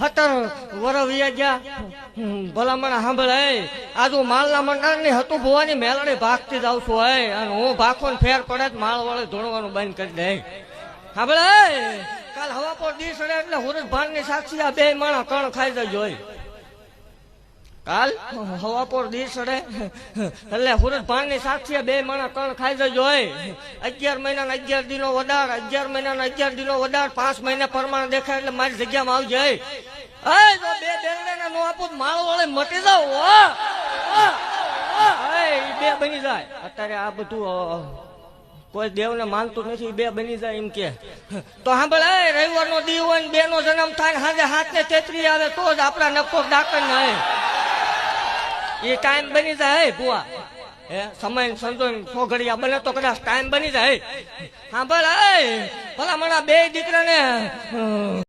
હતર વર વિયા ગયા. ભલા મને સાંભળે આજુ માલના મંડળની હતું ભુવાની, મેલડી ભાગતી જ આવશું હે. અને હું ભાખો ફેર પડે જ માળ ધોણવાનું બંધ કરી દે સાંભળે કાલ હવા પર દી સડે એટલે હુરજ સાક્ષી આ બે માણા કણ ખાઈ જ હોય કાલ? હવા પર દી સડે. એટલે સુરતની સાક્ષી બે માણા કણ ખાઈ જજો અગિયાર મહિના અગિયાર દિનો વધાર, અગિયાર મહિના અગિયાર દિનો વધાર, પાંચ મહિના પ્રમાણે દેખાય એટલે મારી જગ્યામાં આવજે જો બે બેરડા નો આપું માળો વળે મટી જાવ બે બની જાય. અત્યારે આ બધું કોઈ દેવને માનતું નથી બે બની જાય એમ કે. તો સાંભળે રવિવાર નો દી હોય બે નો જન્મ થાય સાંજે હાથ ને તેતરી આવે, તો જ આપણા નફો ડાકર ને એ ટાઈમ બની જાય ભુવા. હે, સમય ને સંતો ને સોઘડિયા બને તો કદાચ ટાઈમ બની જાય. હા ભલે મને બે દીકરાને